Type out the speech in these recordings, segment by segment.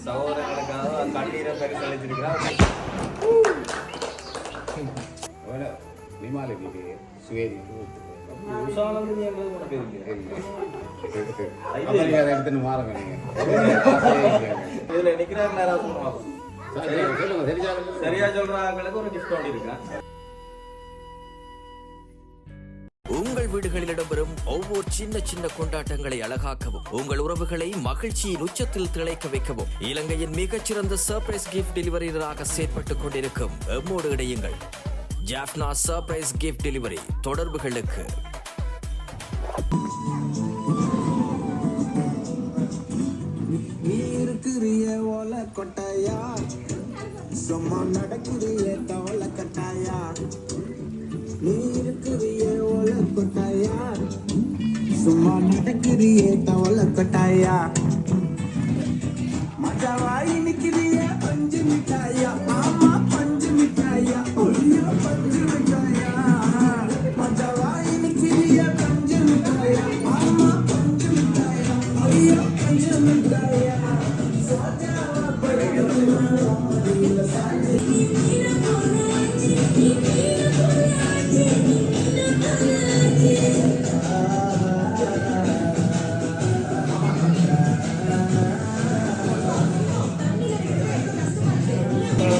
சகோதரர்களுக்காக கண்ணீரை பரிசளிச்சிருக்கிறார் விமாலதிக்கு சுவேதி எடுத்துன்னு மாறுங்க இதுல நிக்கிறாரு சரியா சொல்றாங்களுக்கு ஒரு டிஸ்கவுண்ட் இருக்கா உங்கள் வீடுகளில் இடம்பெறும் ஒவ்வொரு சின்ன சின்ன கொண்டாட்டங்களை அழகாக்கவும் உங்கள் உறவுகளை மகிழ்ச்சியின் உச்சத்தில் திளைக்க வைக்கவும் இலங்கையின் மிகச்சிறந்த சர்ப்ரைஸ் கிஃப்ட் டெலிவரியராக செயற்பட்டுக் கொண்டிருக்கும். எம்மோடு இடையுங்கள் ஜாஃப்னா சர்ப்ரைஸ் கிஃப்ட் டெலிவரி தொடர்புகளுக்கு. நீ இருக்கிறிய ஓல கொட்டாயா சும்மா நடக்கிறிய தவள கட்டாயா நீ இருக்கிறிய ஓல கொட்டாயா சும்மா நடக்கிறியே தவள கொட்டாயா மஜாவாய் நிக்கிறிய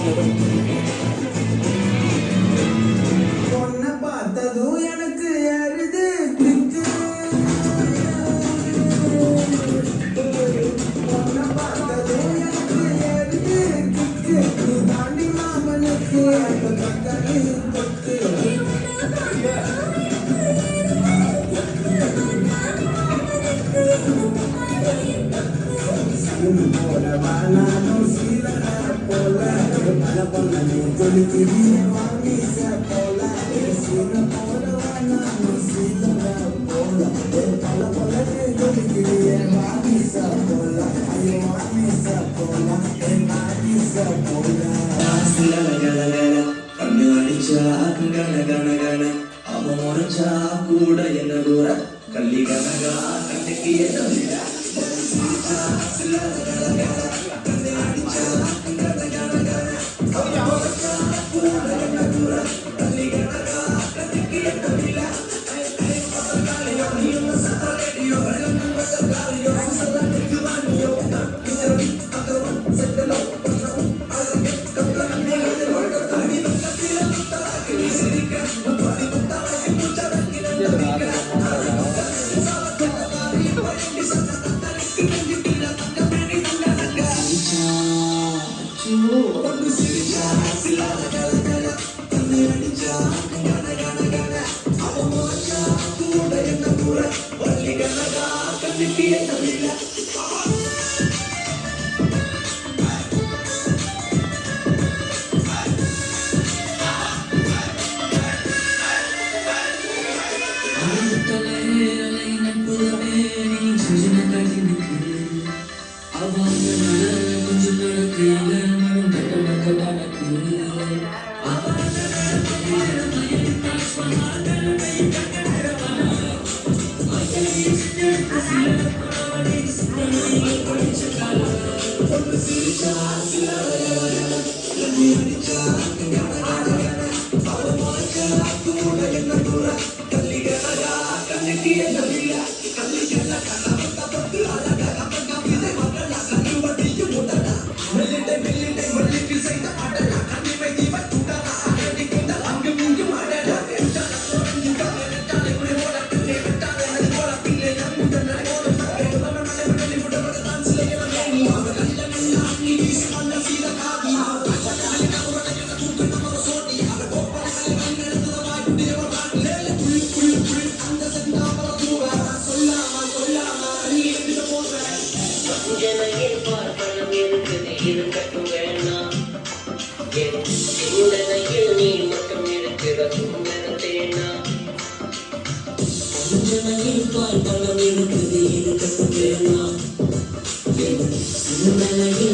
பொண்ணை கூட என்ன கூற கள்ளி கனகா கண்ணுக்கு என்ன Ooh. 오. சிந்தனையில் நீ மட்டும் இருக்குது இருக்கட்டும் வேணாம் சிந்தனையில்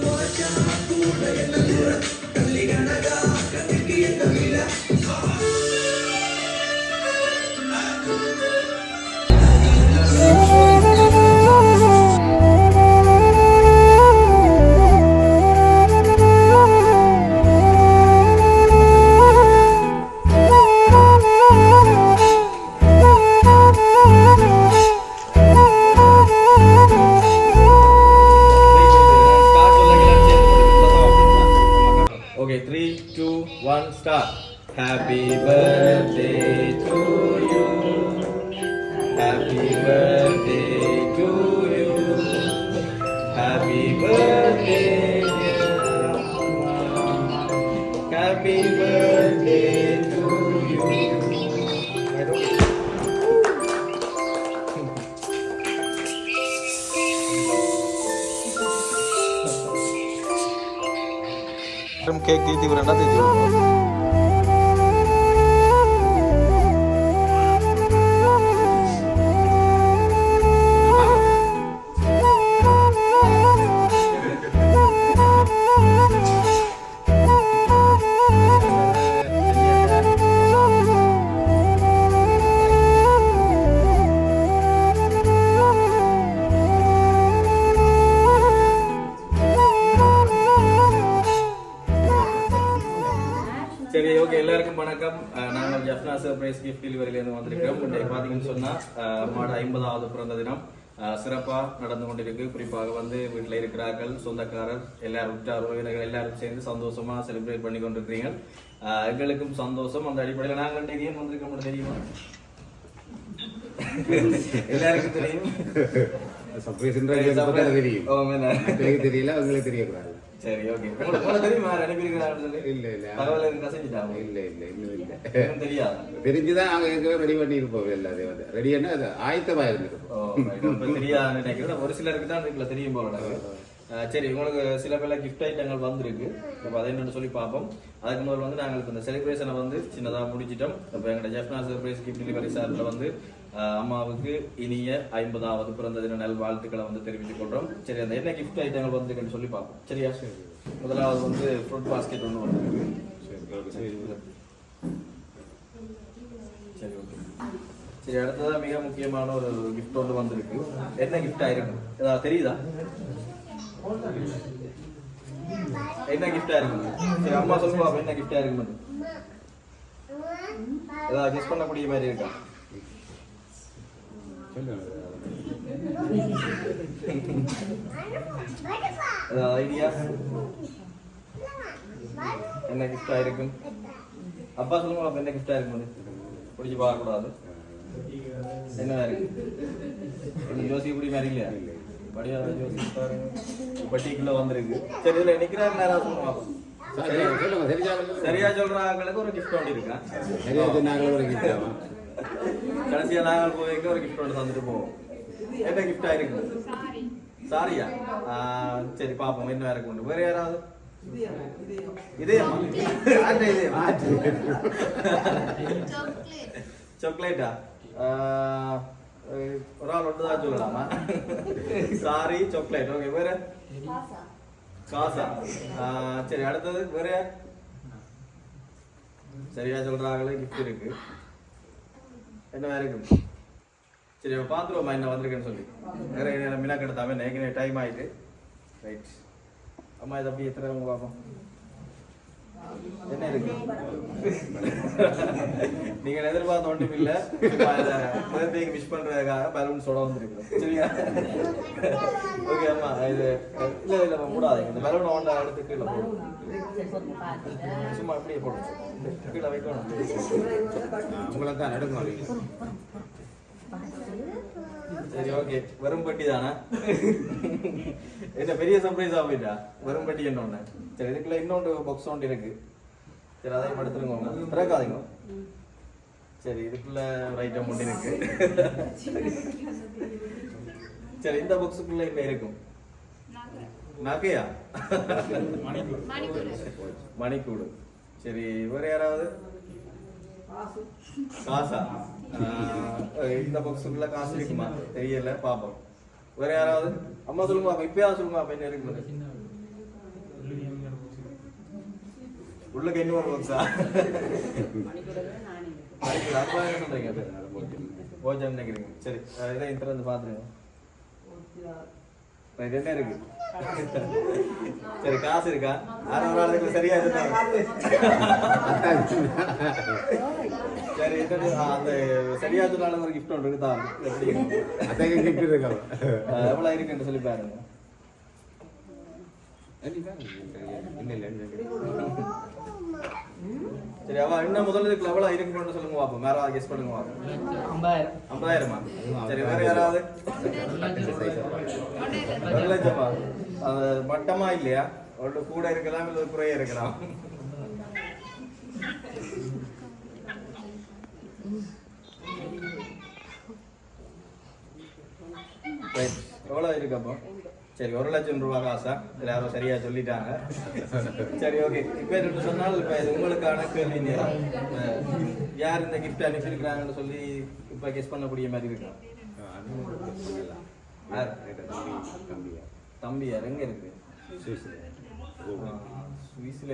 song. Stop. Happy birthday to you. Happy birthday to you. Happy birthday. Happy birthday. Cake দিয়ে দিবেন না দিয়ে দিবেন சரி ஓகே எல்லாருக்கும் வணக்கம். நாங்கள் ஜப்னா சர்ப்ரைஸ் கிஃப்ட் டெலிவரியிலேருந்து வந்திருக்கிறோம். இன்றைக்கு பார்த்தீங்கன்னு சொன்னால் அம்மாட ஐம்பதாவது பிறந்த தினம். அஹ் சிறப்பா நடந்து கொண்டிருக்கு. குறிப்பாக வந்து வீட்டில் இருக்கிறார்கள் சொந்தக்காரர் எல்லாரும் உற்றார் உறவினர்கள் எல்லாரும் சேர்ந்து சந்தோஷமா செலிப்ரேட் பண்ணி கொண்டிருக்கிறீங்க. எங்களுக்கும் சந்தோஷம். அந்த அடிப்படையில் நாங்கள் இன்றைக்கு ஏன் வந்திருக்கோம் தெரியுமா? எல்லாருக்கும் தெரியும். தெரியும். தெரியல அவங்களுக்கு தெரியக்கூடாது. சரி ஓகே தெரியுமா? இல்ல இல்ல தகவல் இல்ல இல்ல இன்னும் இல்ல. தெரியாது. தெரிஞ்சுதான் நாங்க ஏற்கனவே ரெடி பண்ணி இருப்போம் எல்லாத்தையும் வந்து. அது ஆயத்தமா இருந்திருப்போம். இப்ப தெரியாதுன்னு நினைக்கிறேன். ஒரு சிலருக்கு தான் இதுல தெரியும் போல சரி உங்களுக்கு சில பேர்ல கிஃப்ட் ஐட்டங்கள் வந்திருக்கு. இப்போ அதை என்னன்னு சொல்லி பார்ப்போம். அதுக்கு முதல்ல வந்து நாங்கள் இந்த செலிப்ரேஷனை வந்து சின்னதாக முடிச்சிட்டோம். இப்போ எங்களோட ஜெஃப்னா சர்ப்ரைஸ் கிஃப்ட் டெலிவரி சார்பில் வந்து அம்மாவுக்கு இனிய ஐம்பதாவது பிறந்த தின நல் வாழ்த்துக்களை வந்து தெரிவித்துக் கொள்றோம். சரி அந்த என்ன கிஃப்ட் ஐட்டங்கள் வந்திருக்குன்னு சொல்லி பார்ப்போம். சரியா? முதலாவது வந்து ஃப்ரூட் பாஸ்கெட் ஒன்று வந்திருக்கு. சரி சரி ஓகே. சரி அடுத்ததா மிக முக்கியமான ஒரு gift ஒன்று வந்திருக்கு. என்ன gift ஆயிருக்கும் ஏதாவது தெரியுதா? என்ன gift ஆயிருக்கும் சரி அம்மா சொல்லுவா என்ன gift ஆயிருக்கும் ஏதாவது கெஸ் பண்ணக்கூடிய மாதிரி இருக்கா? ஐடியா? என்ன gift ஆயிருக்கும் அப்பா சொல்லுங்க அப்ப என்ன gift ஆயிருக்கும் பிடிச்சி பார்க்க கூடாது என்ன இருக்கு? யோசிக்க முடிய மாதிரி இல்லையா படியா யோசிச்சு பாருங்க பட்டிக்குள்ள வந்திருக்கு. சரி இதுல நிக்கிறாங்க நேரம் சொல்லுங்க சரியா சொல்றாங்களுக்கு ஒரு gift ஒன்று இருக்கா. சரியா சொன்னாங்களோ ஒரு gift ஆமா. கடைசியா நாங்கள் போய் ஒரு கிஃப்ட் ஒன்று தந்துட்டு போவோம். என்ன கிஃப்ட் ஆயிருக்கு சாரியா? சரி பாப்போம். என்ன வேற கொண்டு? வேற யாராவது? இதேமா சாக்லேட்டா ஒரு ஆள் ஒன்று தான் சொல்லலாமா? சாரி சாக்லேட் ஓகே வேற? காசா. ஆஹ் சரி அடுத்தது வேற? சரியா சொல்றாங்களே கிஃப்ட் இருக்கு. என்ன வேற சரி அப்ப பாத்துருவோமா என்ன வந்திருக்கேன்னு சொல்லி. வேற என்ன மினா கிடத்தாம ஏற்கனவே டைம் ஆயிட்டு. ரைட் அம்மா இதை அப்படி எத்தனை பார்ப்போம் என்ன இருக்கு? நீங்க எதிர்பார்த்த ஒன்றும் இல்ல. பர்த்டேக்கு விஷ் பண்றதுக்காக பலூன்ஸோட வந்திருக்கிறோம். சரியா? ஓகே அம்மா இது இல்ல இல்ல மூடாதீங்க. இந்த பலூன் ஒன்றா எடுத்து கீழே போடும் சும்மா அப்படியே போடும் கீழே வைக்கணும். உங்களை தான் நடுங்க சரி ஓகே வெறும் பட்டி தானே? என்ன பெரிய சர்ப்ரைஸா போயிட்டா? வெறும் பட்டி என்ன ஒண்ணு சரி இதுக்குள்ள இன்னொன்று பாக்ஸ் ஒன்று இருக்கு. சரி அதையும் எடுத்துருங்க திறக்காதீங்க. சரி இதுக்குள்ள ஒரு ஐட்டம் ஒன்று இருக்கு. சரி இந்த பாக்ஸுக்குள்ள என்ன இருக்கும்? நகையா மணிக்கூடு. சரி வேற யாராவது? காசா. இந்த பாக்ஸுக்குள்ள காசு இருக்குமா? தெரியல பாப்போம் வேற யாராவது? அம்மா சொல்லுங்க பாப்பா இப்பயாவது சொல்லுங்க பாப்பா என்ன இருக்கு உள்ள இன்னும் ஒரு பாக்ஸா அப்பா என்ன சொல்றீங்க போஜம் நினைக்கிறீங்க. சரி இதை இந்த வந்து பாத்துருங்க இது என்ன இருக்கு? சரி காசு இருக்கா? ஆறு ஒரு ஆளுக்கு சரியா இருந்தாங்க சரி அந்த சரியா சொன்னாலும் ஒரு கிஃப்ட் ஒன்று இருக்குதா அத்தகைய கிஃப்ட் இருக்கா அஹ் எவ்வளவு இருக்குன்னு சொல்லி பாருங்க. சரி அவ இன்னும் முதல்ல இதுக்கு எவ்வளவு இருக்குன்னு சொல்லுங்க பாப்போம் வேற கெஸ் பண்ணுங்க ஐம்பதாயிரமா. சரி வேற யாராவது? ஒரு லட்சமா அது மட்டமா இல்லையா? கூட இருக்கலாம் இல்லை குறைய இருக்கலாம். Right. எவ்வளவு இருக்கு அப்போ? சரி ஒரு லட்சம் ரூபாய் காசா? இதுல யாரோ சரியா சொல்லிட்டாங்க. சரி ஓகே இப்போ என்ன சொன்னால் இப்போ இது உங்களுக்கான கேள்வி நேரம் யார் இந்த கிஃப்ட் அனுப்பியிருக்கிறாங்கன்னு சொல்லி இப்போ கெஸ் பண்ணக்கூடிய மாதிரி இருக்கும் யார்? தம்பி யார்? எங்க இருக்கு? சுவிஸ்ல.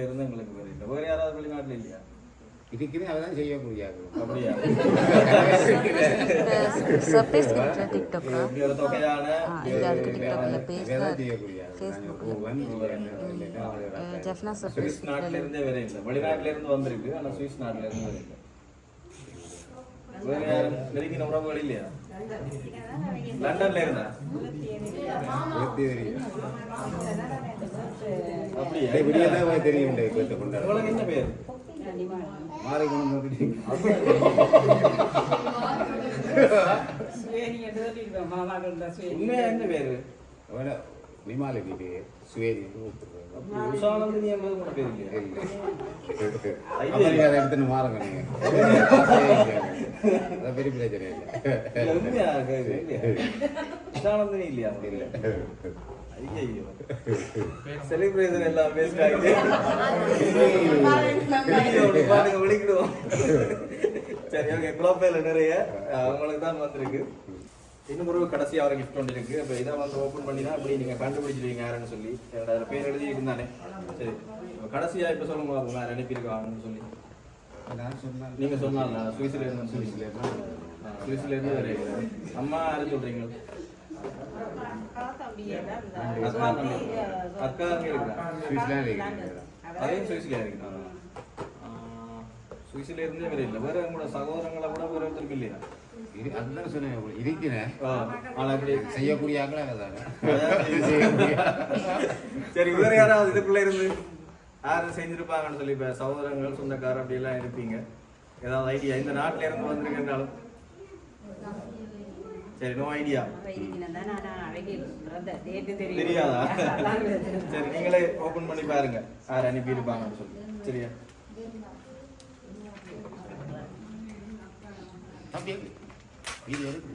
இருந்து எங்களுக்கு வேற இல்லை. வேற யாராவது வெளிநாட்டுல இல்லையா? இருக்கிறேன் அவதான் செய்ய முடியாது அப்படியா சர்ப்ரைஸ் இந்த ஆளுக்கு டிக்டாக்ல பேஜ் இல்லைன்னா ஜெஃப்னா சர்ப்ரைஸ் நாட்டுல இருந்தே வேற இல்லை வெளிநாட்டுல இருந்து வந்திருக்கு ஆனா சுவிஸ் நாட்டுல இருந்து வேற இல்லை வேற யாரும் நெருங்கின உறவுகள் இல்லையா லண்டன்ல இருந்தா அப்படியா தெரியும் கேட்டு உங்களுக்கு என்ன பேர் உண்மையா என்ன பேரு அவன விமாலினி பேர் சுவேதி கூப்பிடுறது உஷானந்தினி என்பது உங்க பேர் இல்லையா அமெரிக்கா எடுத்துன்னு மாறுங்க நீங்க அது பெரிய பிரச்சனை இல்ல, இல்லை உண்மையா கேக்குது இல்லையா செலிப்ரேஷன் எல்லாம் வேஸ்ட் ஆகிட்டு விழிக்கிடுவோம். சரி ஓகே குழப்பையில நிறைய அஹ், உங்களுக்கு தான் வந்திருக்கு. இன்னும் ஒரு கடைசியா ஒரு கிஃப்ட் ஒன்று இருக்கு. அப்ப இதை வந்து ஓபன் பண்ணினா அப்படி நீங்க கண்டுபிடிச்சிருவீங்க யாருன்னு சொல்லி. என்னோட அதுல பேர் எழுதி இருந்தானே சரி இப்ப கடைசியா இப்ப சொல்லுங்க பாப்போம் யார் அனுப்பியிருக்காங்கன்னு சொல்லி. நான் சொன்னேன் நீங்க சொன்னால சுவிஸ்ல இருந்து சுவிஸ்ல இருந்து. சுவிஸ்ல இருந்து வரீங்க அம்மா யாரு சொல்றீங்க? அக்கா தம்பி. அக்கா அதையும் சுவிஸ்ல இருக்கு சுவிஸ்ல இருந்தே வேற இல்லை வேற கூட சகோதரங்களை கூட வேற ஒருத்தருக்கு இல்லையா இது அதுதான் சொன்னேன் இருக்கிறேன் ஆ, ஆனா அப்படி செய்யக்கூடிய ஆக்களே சரி வேற யாராவது இதுக்குள்ள இருந்து யாரும் செஞ்சிருப்பாங்கன்னு சொல்லி இப்ப சகோதரங்கள் சொந்தக்காரர் அப்படி எல்லாம் இருப்பீங்க ஏதாவது ஐடியா இந்த நாட்டுல இருந்து வந்திருக்கின்றாலும் சரி நோ ஐடியா தெரியாதா சரி நீங்களே ஓபன் பண்ணி பாருங்க யார் அனுப்பி இருப்பாங்கன்னு சொல்லி சரியா இது இருக்கு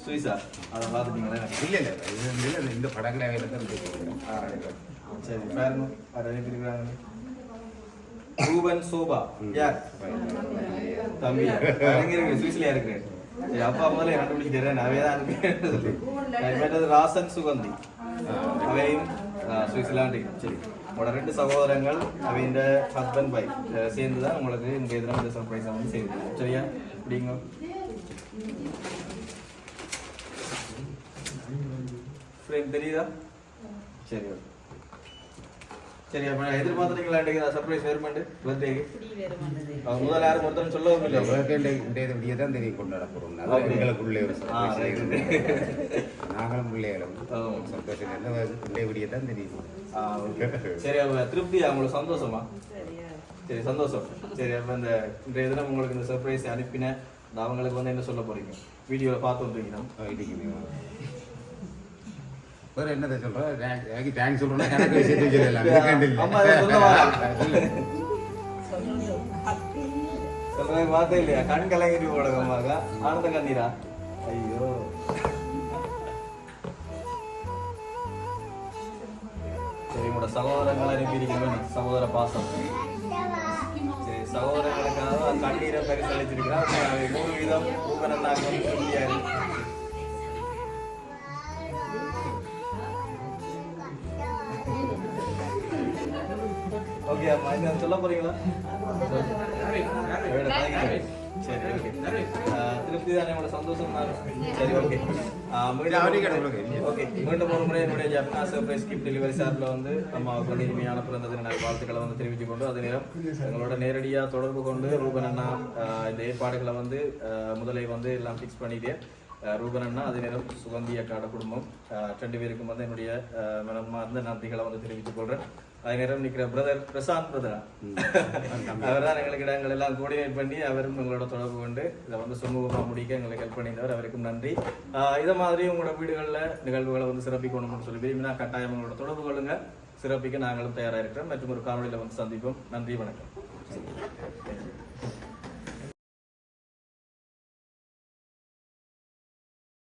சுவிஸா அதை பார்த்துட்டீங்களா இல்ல இல்ல இந்த படங்களை இருக்கு ஆ, சரி பாருங்க இருக்காங்க ரூபன் சோபா யார் தம்பி எங்க இருக்கு சுவிஸ்லயா இருக்கு சரி அப்பா முதல்ல கண்டுபிடிச்சிட்டேன் நான் தான் அனுப்பி ராசன் சுகந்தி அவையும் சுவிட்சர்லாண்டு சரி உங்களோட ரெண்டு சகோதரங்கள் அவையின் ஹஸ்பண்ட் பைக் சேர்ந்து தான் உங்களுக்கு இந்த இதில் இந்த சர்ப்ரைஸை வந்து செய்து சரியா அப்படிங்க ஃப்ரேம் தெரியுதா சரி ஓகே சரி அப்ப எதிர்பார்த்துட்டீங்களா சர்ப்ரைஸ் வேறுமாண்டு பர்த்டேக்கு முதல்ல யாரும் ஒருத்தரும் சொல்லவும் இல்லை இந்த இது விடிய தான் தெரியும் கொண்டாட போறோம். எங்களுக்குள்ளே ஒரு. இருக்கு. நாங்களும் பிள்ளைகளும் விடிய தான் தெரியும். ஆ, okay. சரி அப்ப திருப்தி உங்களுக்கு சந்தோஷமா? சரி சந்தோஷம். சரி அப்ப இந்த இன்றைய தினம் உங்களுக்கு இந்த சர்ப்ரைஸ் அனுப்பின நான் அவங்களுக்கு வந்து என்ன சொல்ல போறீங்க? வீடியோல பார்த்து வந்துருக்கீங்க. வேற என்னதை சொல்ற? எனக்கு தேங்க்ஸ் சொல்றேன்னா கணக்கு விஷயத்தை பார்த்தே இல்லையா? கண் கலங்கிட்டு போடுங்கம்மாக்கா ஆனந்த கண்ணீரா? ஐயோ. உங்களோட சகோதரங்களை அனுப்பியிருக்கணும் சகோதர பாசம். சரி சகோதரங்களுக்காக கண்ணீரை பரிசளிச்சிருக்கிறார். மூணு வீதம் வந்து சொல்லியாரு ஓகே அம்மா என்ன சொல்ல போறீங்களா. சரி ஓகே. திருப்தி தானே? உங்களோட சந்தோஷம் தான்? சரி ஓகே. ஓகே. மீண்டும் ஒரு முறை என்னுடைய ஜப்னா சர்ப்ரைஸ் கிஃப்ட் டெலிவரி சார்பில் வந்து அம்மாவுக்கு வந்து இனிமையான பிறந்த தின வாழ்த்துக்களை வந்து தெரிவித்துக் கொண்டு அதே நேரம் எங்களோட நேரடியாக தொடர்பு கொண்டு ரூபன் அண்ணா இந்த ஏற்பாடுகளை வந்து முதலை வந்து எல்லாம் ஃபிக்ஸ் பண்ணிட்டு ரூபன் அண்ணா அதே நேரம் சுகந்தி அக்காட குடும்பம். ரெண்டு பேருக்கும் வந்து என்னுடைய மனமார்ந்த நன்றிகளை வந்து தெரிவித்துக் கொள்றேன். அதே நேரம் நிற்கிற பிரதர் பிரசாந்த் பிரதரா. அவர் தான் எங்களுக்கு இடங்கள் எல்லாம் கோஆர்டினேட் பண்ணி அவரும் எங்களோட தொடர்பு கொண்டு இதை வந்து சுமூகமாக முடிக்க எங்களுக்கு ஹெல்ப் பண்ணியிருந்தவர் அவருக்கும் நன்றி. இதை மாதிரி உங்களோட வீடுகளில் நிகழ்வுகளை வந்து சிறப்பிக்கணும்னு சொல்லி விரும்பினா கட்டாயம் உங்களோட தொடர்பு கொள்ளுங்க. சிறப்பிக்க நாங்களும் தயாராக இருக்கிறோம். மற்றும் ஒரு காணொலியில் வந்து சந்திப்போம். நன்றி வணக்கம்.